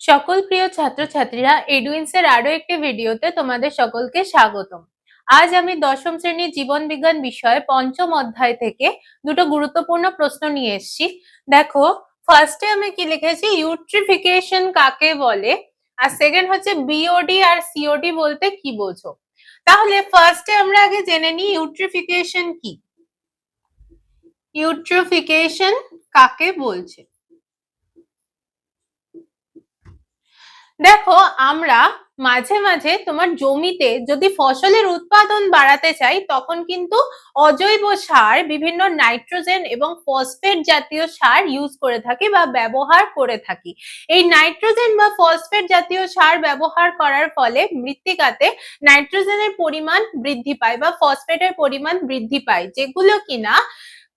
সকল প্রিয় ছাত্রছাত্রীরা এডুইন্স এর আরও একটি ভিডিওতে তোমাদের সকলকে স্বাগতম। আজ আমি দশম শ্রেণির জীবন বিজ্ঞান বিষয়ে পঞ্চম অধ্যায় থেকে দুটো গুরুত্বপূর্ণ প্রশ্ন নিয়ে এসেছি। দেখো ফার্স্টে আমি কি লিখেছি? ইউট্রিফিকেশন কাকে বলে? আর সেকেন্ড হচ্ছে বিওডি আর সিওডি বলতে কি বোঝো? তাহলে ফার্স্টে আমরা আগে জেনে নিই ইউট্রিফিকেশন কি। ইউট্রিফিকেশন কাকে বলছে? দেখো, আমরা মাঝে মাঝে তোমার জমিতে যদি ফসলের উৎপাদন বাড়াতে চাই, তখন কিন্তু অজৈব সার, বিভিন্ন নাইট্রোজেন এবং ফসফেট জাতীয় সার ইউজ করে থাকি বা ব্যবহার করে থাকি। এই নাইট্রোজেন বা ফসফেট জাতীয় সার ব্যবহার করার ফলে মৃত্তিকাতে নাইট্রোজেনের পরিমাণ বৃদ্ধি পায় বা ফসফেটের পরিমাণ বৃদ্ধি পায়, যেগুলো কিনা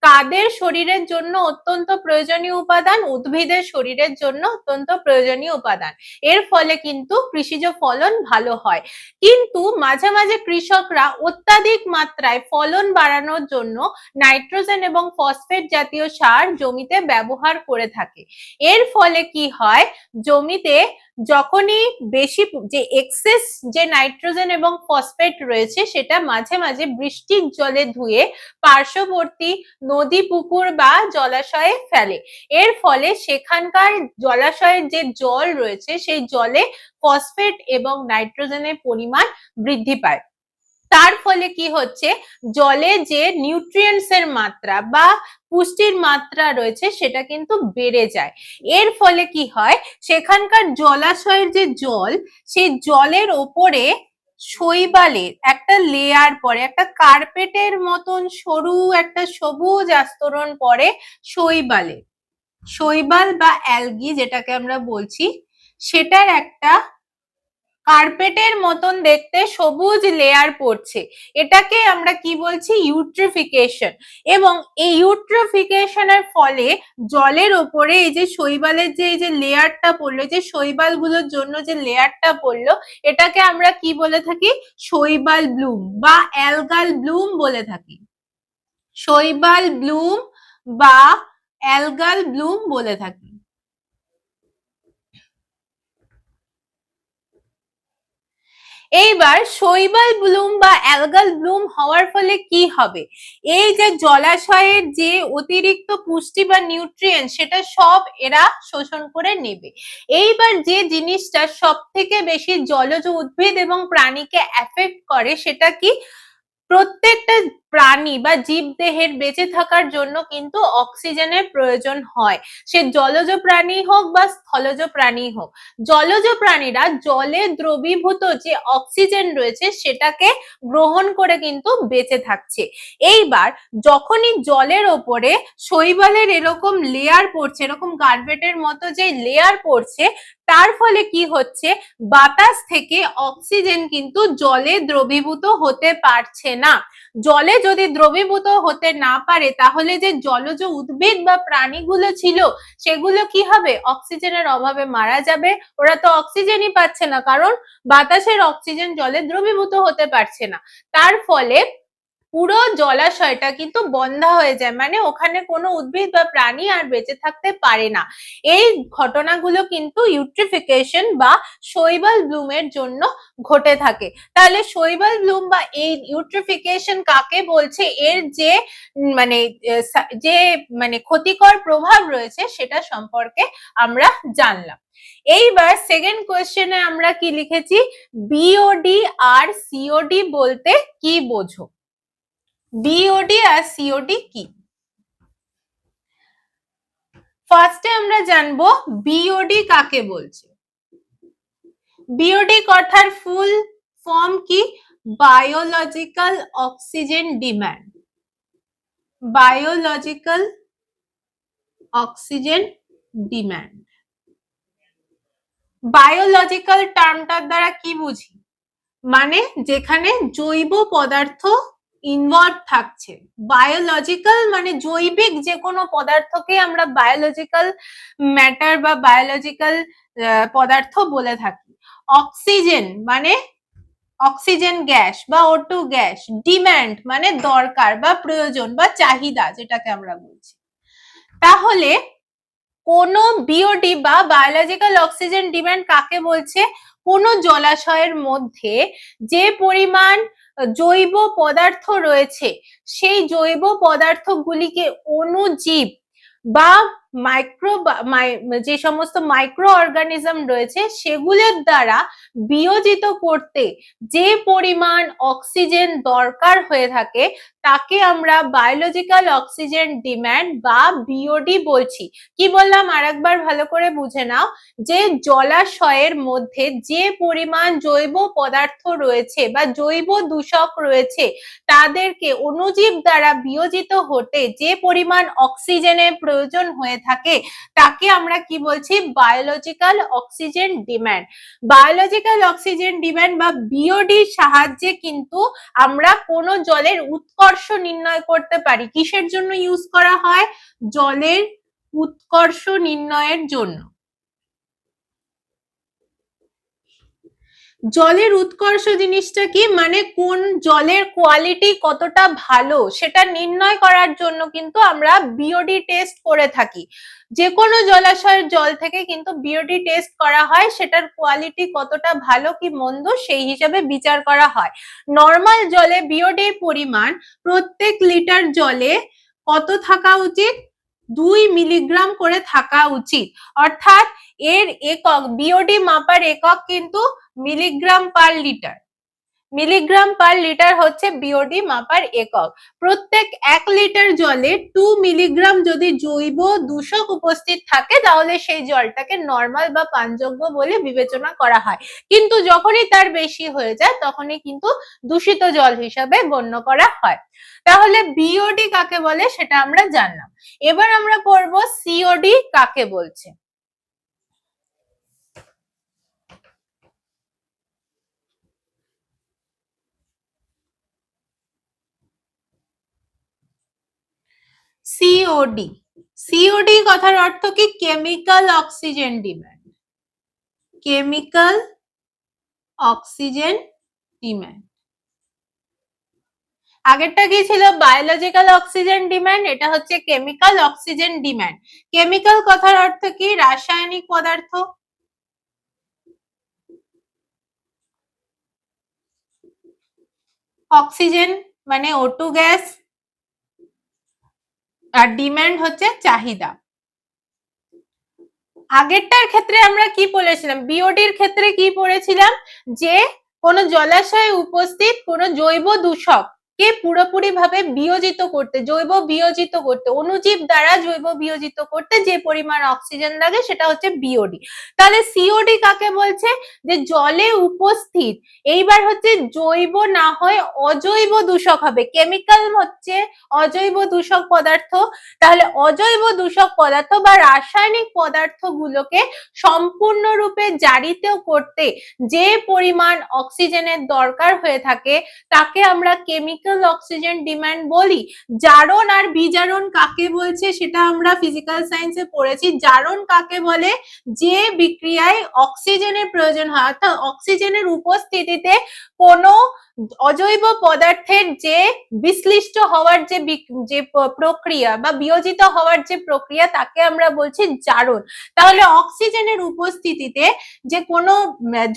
কাদের শরীরের জন্য অত্যন্ত প্রয়োজনীয় উপাদান? উদ্ভিদের শরীরের জন্য অত্যন্ত প্রয়োজনীয় উপাদান। এর ফলে কিন্তু কৃষিজ ফলন ভালো হয়। কিন্তু মাঝে মাঝে কৃষকরা অত্যাধিক মাত্রায় ফলন বাড়ানোর জন্য নাইট্রোজেন এবং ফসফেট জাতীয় সার জমিতে ব্যবহার করে থাকে। এর ফলে কি হয়? জমিতে যখনই বেশি যে এক্সেস যে নাইট্রোজেন এবং ফসফেট রয়েছে, সেটা মাঝে মাঝে বৃষ্টির জলে ধুয়ে পার্শ্ববর্তী নদী, পুকুর বা জলাশয়ে ফেলে। এর ফলে সেখানকার জলাশয়ের যে জল রয়েছে, সেই জলে ফসফেট এবং নাইট্রোজেনের পরিমাণ বৃদ্ধি পায়। তার ফলে কি হচ্ছে? জলে যে নিউট্রিয়েন্টস এর মাত্রা বা পুষ্টির মাত্রা রয়েছে সেটা কিন্তু বেড়ে যায়। এর ফলে কি হয়? সেখানকার জলাশয়ের যে জল, সেই জলের ওপরে শৈবালের একটা লেয়ার পরে, একটা কার্পেটের মতন সরু একটা সবুজ আস্তরণ পরে শৈবালের শৈবাল বা অ্যালগি যেটাকে আমরা বলছি, সেটার একটা কার্পেটের মতন দেখতে সবুজ লেয়ার পড়ছে। এটাকে আমরা কি বলছি? ইউট্রিফিকেশন এবং এই ইউট্রিফিকেশনের ফলে জলের ওপরে এই যে শৈবালের যে, এই যে লেয়ারটা পড়ল, যে শৈবালগুলোর জন্য যে লেয়ারটা পড়ল, এটাকে আমরা কি বলে থাকি? শৈবাল ব্লুম বা অ্যালগাল ব্লুম বলে থাকি। শৈবাল ব্লুম বা অ্যালগাল ব্লুম বলে থাকি। এইবার শৈবাল ব্লুম বা অ্যালগাল ব্লুম হওয়ার ফলে কি হবে? এই যে জলাশয়ের যে অতিরিক্ত পুষ্টি বা নিউট্রিয়েন্ট সেটা সব এরা শোষণ করে নেবে। এইবার যে জিনিসটা সব থেকে বেশি জলজ উদ্ভিদ এবং প্রাণীকে অ্যাফেক্ট করে, সেটা কি? প্রত্যেকটা প্রাণী বা জীব দেহের বেঁচে থাকার জন্য কিন্তু অক্সিজেনের প্রয়োজন হয়। সে জলজ প্রাণী হোক বা স্থলজ প্রাণী হোক, জলজ প্রাণীরা জলে দ্রবীভূত যে অক্সিজেন রয়েছে সেটাকে গ্রহণ করে কিন্তু বেঁচে থাকছে। এইবার যখনই জলের ওপরে শৈবালের এরকম লেয়ার পড়ছে, এরকম কার্পেটের মতো যে লেয়ার পড়ছে, তার ফলে কি হচ্ছে? বাতাস থেকে অক্সিজেন কিন্তু জলে দ্রবীভূত হতে পারছে না। জলে যদি দ্রবীভূত হতে না পারে, তাহলে যে জলজ উদ্ভিদ বা প্রাণীগুলো ছিল, সেগুলো কি হবে? অক্সিজেনের অভাবে মারা যাবে। ওরা তো অক্সিজেনই পাচ্ছে না, কারণ বাতাসের অক্সিজেন জলে দ্রবীভূত হতে পারছে না। তার ফলে পুরো জলাশয়টা কিন্তু বন্ধ হয়ে যায়। মানে ওখানে কোনো উদ্ভিদ বা প্রাণী আর বেঁচে থাকতে পারে না। এই ঘটনাগুলো কিন্তু ইউট্রিফিকেশন বা শৈবাল ব্লুমের জন্য ঘটে থাকে। তাহলে শৈবাল ব্লুম বা এই ইউট্রিফিকেশন কাকে বলছে? এর যে মানে যে মানে ক্ষতিকর প্রভাব রয়েছে সেটা সম্পর্কে আমরা জানলাম। এইবার সেকেন্ড কোয়েশ্চেনে আমরা কি লিখেছি? বিওডি আর সিওডি বলতে কি বোঝো? বিওডি আর সিওডি কি? ফার্স্টে আমরা জানব বিওডি কাকে বলছে? বিওডি কথার ফুল ফর্ম কি? Biological oxygen demand biological oxygen demand biological টার্মটার দ্বারা কি বুঝি? মানে যেখানে জৈব পদার্থ ইনভলভ থাকছে। বায়োলজিক্যাল মানে জৈবিক যে কোনো পদার্থকে আমরা বায়োলজিক্যাল ম্যাটার বা বায়োলজিক্যাল পদার্থ বলে থাকি। অক্সিজেন মানে অক্সিজেন গ্যাস বা ওটু গ্যাস ডিম্যান্ড মানে দরকার বা প্রয়োজন বা চাহিদা যেটাকে আমরা বলছি। তাহলে কোন বিওডি বা বায়োলজিক্যাল অক্সিজেন ডিমান্ড কাকে বলছে? কোন জলাশয়ের মধ্যে যে পরিমাণ জৈব পদার্থ রয়েছে, সেই জৈব পদার্থগুলিকে অনুজীব বা মাইক্রো যে সমস্ত মাইক্রো অর্গানিজম রয়েছে, সেগুলোর দ্বারা বিয়োজিত করতে যে পরিমাণ অক্সিজেন দরকার হয়ে থাকে, তাকে আমরা বায়োলজিক্যাল অক্সিজেন ডিম্যান্ড বা বিওডি বলছি। কি বললাম? আরেকবার ভালো করে বুঝে নাও যে জলাশয়ের মধ্যে যে পরিমাণ জৈব পদার্থ রয়েছে বা জৈব দূষক রয়েছে, তাদেরকে অণুজীব দ্বারা বিয়োজিত হতে যে পরিমাণ অক্সিজেনের প্রয়োজন হয়ে থাকে, তাকে আমরা কি বলছি? Biological oxygen demand biological oxygen demand বা বিওডির সাহায্যে কিন্তু আমরা কোন জলের উৎকর্ষ নির্ণয় করতে পারি। কিসের জন্য ইউজ করা হয়? জলের উৎকর্ষ নির্ণয়ের জন্য। জলের উৎকর্ষ জিনিসটা কি? মানে কোন জলের কোয়ালিটি কতটা ভালো? সেটা নির্ণয় করার জন্য কিন্তু আমরা বিওডি টেস্ট করে থাকি। যে কোনো জলাশয়ের জল থেকে কিন্তু বিওডি টেস্ট করা হয়, সেটার কোয়ালিটি কতটা ভালো কি মন্দ সেই হিসাবে বিচার করা হয়। নর্মাল জলে বিওডির পরিমাণ প্রত্যেক লিটার জলে কত থাকা উচিত? দুই মিলিগ্রাম করে থাকা উচিত। অর্থাৎ এর একক বিওডি মাপার একক কিন্তু milligram per litre. Milligram per litre হচ্ছে বিওডি মাপার একক। প্রত্যেক এক লিটার জলে টু মিলিগ্রাম যদি জৈব দূষক উপস্থিত থাকে, তাহলে সেই জলটাকে নর্মাল বা পানযোগ্য বলে বিবেচনা করা হয়। কিন্তু যখনই তার বেশি হয়ে যায়, তখনই কিন্তু দূষিত জল হিসাবে গণ্য করা হয়। তাহলে বিওডি কাকে বলে সেটা আমরা জানলাম। এবার আমরা পড়ব সিওডি কাকে বলছে। সিওডি সিওডি কথার অর্থ কি? Chemical oxygen demand chemical oxygen demand আগেরটা কি ছিল? বায়োলজিক্যাল অক্সিজেন ডিম্যান্ড এটা হচ্ছে কেমিক্যাল অক্সিজেন ডিম্যান্ড কেমিক্যাল কথার অর্থ কি? রাসায়নিক পদার্থ। অক্সিজেন মানে ওটু গ্যাস আর ডিম্যান্ড হচ্ছে চাহিদা। আগেরটার ক্ষেত্রে আমরা কি বলেছিলাম বিওডির ক্ষেত্রে কি পড়েছিলাম? যে কোন জলাশয়ে উপস্থিত কোন জৈব দূষক কে পুরোপুরি ভাবে বিয়োজিত করতে, জৈব বিয়োজিত করতে, অনুজীব দ্বারা জৈব বিয়োজিত করতে যে পরিমাণ অক্সিজেন লাগে সেটা হচ্ছে বিওডি তাহলে সিওডি কাকে বলছে? যে জলে উপস্থিত, এইবার হচ্ছে জৈব না হয় অজৈব দূষক হবে। কেমিক্যাল হচ্ছে অজৈব দূষক পদার্থ। তাহলে অজৈব দূষক পদার্থ বা রাসায়নিক পদার্থগুলোকে সম্পূর্ণরূপে জারিত করতে যে পরিমাণ অক্সিজেনের দরকার হয়ে থাকে, তাকে আমরা কেমিক্যাল কেমিক্যাল অক্সিজেন ডিমান্ড বলি, জারণ আর বিজারণ কাকে বলছে সেটা আমরা ফিজিক্যাল সায়েন্সে পড়েছি, জারণ কাকে বলে? যে বিক্রিয়ায় অক্সিজেনের প্রয়োজন হয়, অর্থাৎ অক্সিজেনের উপস্থিতিতে কোনো অজৈব পদার্থের যে বিশ্লিষ্ট হওয়ার যে যে প্রক্রিয়া বা বিয়োজিত হওয়ার যে প্রক্রিয়া তাকে আমরা বলছি জারণ। তাহলে অক্সিজেনের উপস্থিতিতে যে কোনো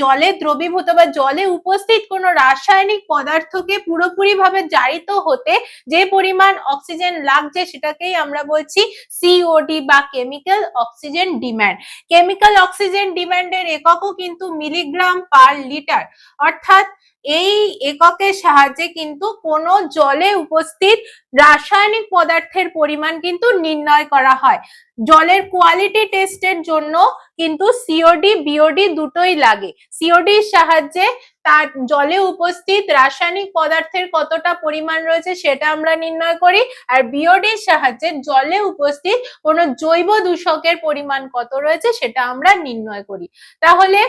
জলে দ্রবীভূত বা জলে উপস্থিত কোনো রাসায়নিক পদার্থকে পুরোপুরি ভাবে জারিত হতে যে পরিমাণ অক্সিজেন লাগছে সেটাকেই আমরা বলছি সিওডি বা chemical oxygen demand chemical oxygen ডিম্যান্ডের এককও কিন্তু মিলিগ্রাম পার লিটার অর্থাৎ এই এককের সাহায্যে কিন্তু কোনো জলে উপস্থিত রাসায়নিক পদার্থের পরিমাণ কিন্তু নির্ণয় করা হয়। জলের কোয়ালিটি টেস্টের জন্য কিন্তু সিওডি বিওডি দুটোই লাগে। সিওডির সাহায্যে তার জলে উপস্থিত রাসায়নিক পদার্থের কতটা পরিমাণ রয়েছে সেটা আমরা নির্ণয় করি। আর বিওডির সাহায্যে জলে উপস্থিত কোনো জৈব দূষকের পরিমাণ কত রয়েছে সেটা আমরা নির্ণয় করি। তাহলে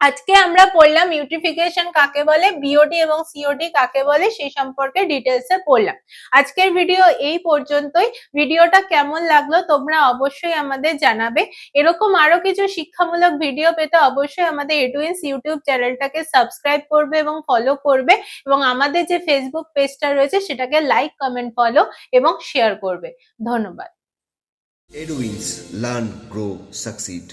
আজকে আমরা পড়লাম ইউটিফিকেশন কাকে বলে বিওডি এবং সিওডি কাকে বলে সেই সম্পর্কে ডিটেলসে পড়লাম। আজকের ভিডিও এই পর্যন্তই। ভিডিওটা কেমন লাগল তোমরা অবশ্যই আমাদের জানাবে। এরকম আরও কিছু শিক্ষামূলক ভিডিও পেতে অবশ্যই আমাদের এটুইন্স ইউটিউব চ্যানেলটাকে সাবস্ক্রাইব করবে এবং ফলো করবে এবং আমাদের যে ফেসবুক পেজটা রয়েছে সেটাকে লাইক কমেন্ট ফলো এবং শেয়ার করবে। ধন্যবাদ। Edwins Learn, Grow, Succeed.